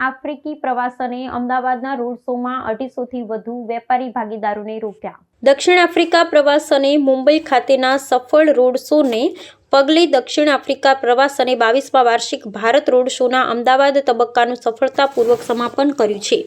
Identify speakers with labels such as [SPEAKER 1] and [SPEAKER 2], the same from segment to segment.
[SPEAKER 1] આફ્રિકી પ્રવાસને અમદાવાદના રોડ શોમાં અઢીસોથી વધુ વેપારી ભાગીદારોને રોક્યા. દક્ષિણ આફ્રિકા પ્રવાસને મુંબઈ ખાતેના સફળ રોડ શોને પગલે દક્ષિણ આફ્રિકા પ્રવાસ અને બાવીસમાં વાર્ષિક ભારત રોડ શોના અમદાવાદ તબક્કાનું સફળતાપૂર્વક સમાપન કર્યું છે.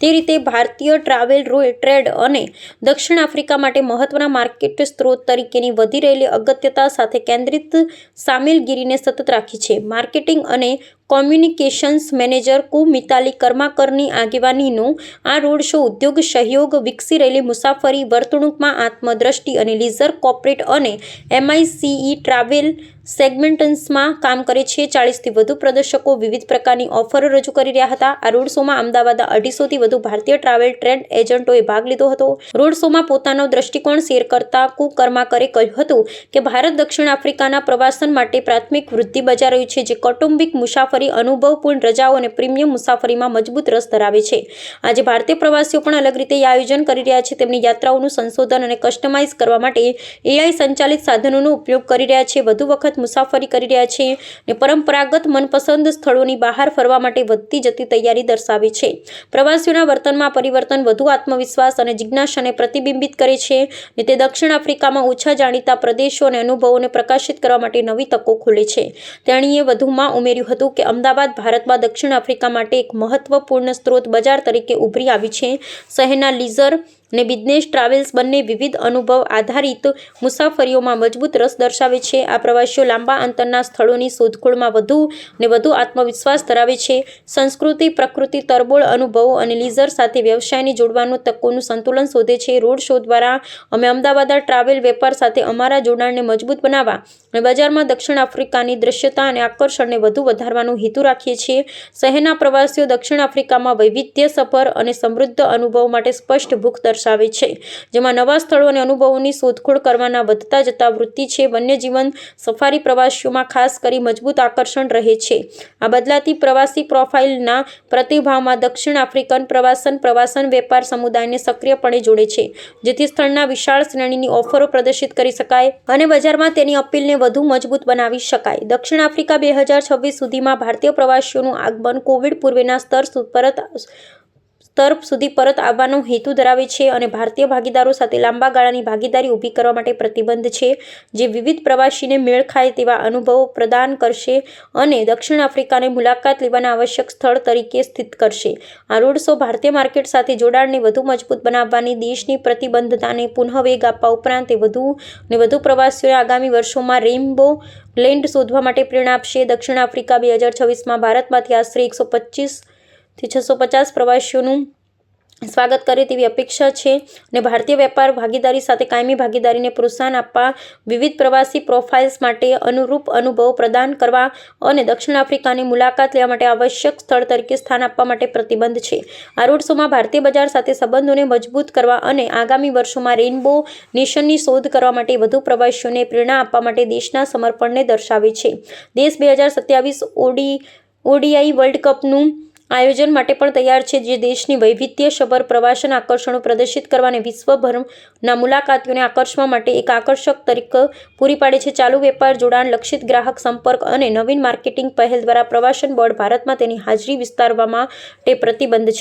[SPEAKER 1] તે રીતે ભારતીય ટ્રાવેલ રોય ટ્રેડ અને દક્ષિણ આફ્રિકા માટે મહત્વના માર્કેટ સ્ત્રોત તરીકેની વધી રહેલી અગત્યતા સાથે કેન્દ્રિત સામેલગીરીને સતત રાખી છે. માર્કેટિંગ અને કોમ્યુનિકેશન્સ મેનેજર કુ મિતાલી કર્માકરની આગેવાનીનો આ રોડ શો ઉદ્યોગ સહયોગ વિકસી રહેલી મુસાફરી વર્તણૂકમાં આત્મદ્રષ્ટિ અને લીઝર કોર્પોરેટ અને એમઆઈસીઈ ટ્રાવેલ સેગમેન્ટન્સમાં કામ કરે છે. ચાળીસથી વધુ પ્રદર્શકો વિવિધ પ્રકારની ઓફરો રજૂ કરી રહ્યા હતા. આ રોડ શોમાં અમદાવાદ અઢીસોથી વધુ ભારતીય ટ્રાવેલ ટ્રેડ એજન્ટોએ ભાગ લીધો હતો. રોડ શોમાં પોતાનો દ્રષ્ટિકોણ શેર કરતા કુકર્માકરે કહ્યું હતું કે, ભારત દક્ષિણ આફ્રિકાના પ્રવાસન માટે પ્રાથમિક વૃદ્ધિ બજાર રહ્યું છે, જે કૌટુંબિક મુસાફરી, અનુભવપૂર્ણ રજાઓ અને પ્રીમિયમ મુસાફરીમાં મજબૂત રસ ધરાવે છે. આજે ભારતીય પ્રવાસીઓ પણ અલગ રીતે આયોજન કરી રહ્યા છે. તેમની યાત્રાઓનું સંશોધન અને કસ્ટમાઇઝ કરવા માટે એઆઈ સંચાલિત સાધનોનો ઉપયોગ કરી રહ્યા છે. વધુ વખત મુસાફરી કરી રહ્યા છે અને પરંપરાગત મનપસંદ સ્થળોની બહાર ફરવા માટે વધતી જતી તૈયારી દર્શાવે છે. પ્રવાસીઓના વર્તનમાં પરિવર્તન વધુ આત્મવિશ્વાસ અને જિજ્ઞાસાને પ્રતિબિંબિત કરે છે અને તે દક્ષિણ આફ્રિકામાં ઓછા જાણીતા પ્રદેશો અને અનુભવોને પ્રકાશિત કરવા માટે નવી તકો ખોલે છે. તેણીએ વધુમાં ઉમેર્યું હતું કે અમદાવાદ ભારતમાં દક્ષિણ આફ્રિકા માટે એક મહત્વપૂર્ણ સ્ત્રોત બજાર તરીકે ઉભરી આવી છે. શહેરના લીઝર અને બિઝનેસ ટ્રાવેલ્સ બંને વિવિધ અનુભવ આધારિત મુસાફરીઓમાં મજબૂત રસ દર્શાવે છે. આ પ્રવાસીઓ લાંબા અંતરના સ્થળોની શોધખોળમાં વધુ અને વધુ આત્મવિશ્વાસ ધરાવે છે. સંસ્કૃતિ, પ્રકૃતિ, તરબોળ, અનુભવો અને લીઝર સાથે વ્યવસાયને જોડવાનું તકોનું સંતુલન શોધે છે. રોડ શો દ્વારા અમે અમદાવાદ ટ્રાવેલ વેપાર સાથે અમારા જોડાણને મજબૂત બનાવવા અને બજારમાં દક્ષિણ આફ્રિકાની દૃશ્યતા અને આકર્ષણને વધુ વધારવાનો હેતુ રાખીએ છીએ. શહેરના પ્રવાસીઓ દક્ષિણ આફ્રિકામાં વૈવિધ્ય સફર અને સમૃદ્ધ અનુભવ માટે સ્પષ્ટ ભૂખ દર્શાવે છે. જેમાં નવા સ્થળો અને અનુભવોની શોધખોળ કરવાના વધતા જતા વૃત્તિ છે. વન્યજીવન સફારી પ્રવાસીઓમાં ખાસ કરી મજબૂત આકર્ષણ રહે છે. આ બદલાતી પ્રવાસી પ્રોફાઇલના પ્રતિભાવમાં દક્ષિણ આફ્રિકન પ્રવાસન પ્રવાસન વેપાર સમુદાયને સક્રિયપણે જોડે છે. જેથી સ્થળના વિશાળ શ્રેણીની ઓફરો પ્રદર્શિત કરી શકાય અને બજારમાં તેની અપીલને વધુ મજબૂત બનાવી શકાય. દક્ષિણ આફ્રિકા બે હજાર છવ્વીસ સુધીમાં ભારતીય પ્રવાસીઓનું આગમન કોવિડ પૂર્વેના સ્તર પરત સ્તર સુધી પરત આવવાનો હેતુ ધરાવે છે અને ભારતીય ભાગીદારો સાથે લાંબા ગાળાની ભાગીદારી ઊભી કરવા માટે પ્રતિબંધ છે, જે વિવિધ પ્રવાસીને મેળ ખાય તેવા અનુભવો પ્રદાન કરશે અને દક્ષિણ આફ્રિકાને મુલાકાત લેવાના આવશ્યક સ્થળ તરીકે સ્થિત કરશે. આ રોડ શો ભારતીય માર્કેટ સાથે જોડાણને વધુ મજબૂત બનાવવાની, દેશની પ્રતિબદ્ધતાને પુનઃવેગ આપવા ઉપરાંત તે વધુ ને વધુ પ્રવાસીઓને આગામી વર્ષોમાં રેઇનબો લેન્ડ શોધવા માટે પ્રેરણા આપશે. દક્ષિણ આફ્રિકા બે હજાર છવ્વીસમાં ભારતમાંથી આશરે એકસો પચીસ થી છસો પચાસ પ્રવાસીઓનું સ્વાગત કરે તેવી અપેક્ષા છે અને ભારતીય વેપાર ભાગીદારી સાથે કાયમી ભાગીદારીને પ્રોત્સાહન આપવા વિવિધ પ્રવાસી પ્રોફાઇલ્સ માટે અનુરૂપ અનુભવ પ્રદાન કરવા અને દક્ષિણ આફ્રિકાની મુલાકાત લેવા માટે આવશ્યક સ્થળ તરીકે સ્થાન આપવા માટે પ્રતિબંધ છે. આ રોડ શોમાં ભારતીય બજાર સાથે સંબંધોને મજબૂત કરવા અને આગામી વર્ષોમાં રેઇનબો નેશનની શોધ કરવા માટે વધુ પ્રવાસીઓને પ્રેરણા આપવા માટે દેશના સમર્પણને દર્શાવે છે. દેશ બે હજાર સત્યાવીસ ઓડી, ઓડીઆઈ વર્લ્ડ કપનું આયોજન માટે પણ તૈયાર છે જે દેશની વૈવિધ્યસભર પ્રવાસન આકર્ષણો પ્રદર્શિત કરવાને વિશ્વભરના મુલાકાતીઓને આકર્ષવા માટે એક આકર્ષક તરીકે પૂરી પાડે છે. ચાલુ વેપાર જોડાણ, લક્ષિત ગ્રાહક સંપર્ક અને નવીન માર્કેટિંગ પહેલ દ્વારા પ્રવાસન બોર્ડ ભારતમાં તેની હાજરી વિસ્તારવા માટે પ્રતિબંધ છે.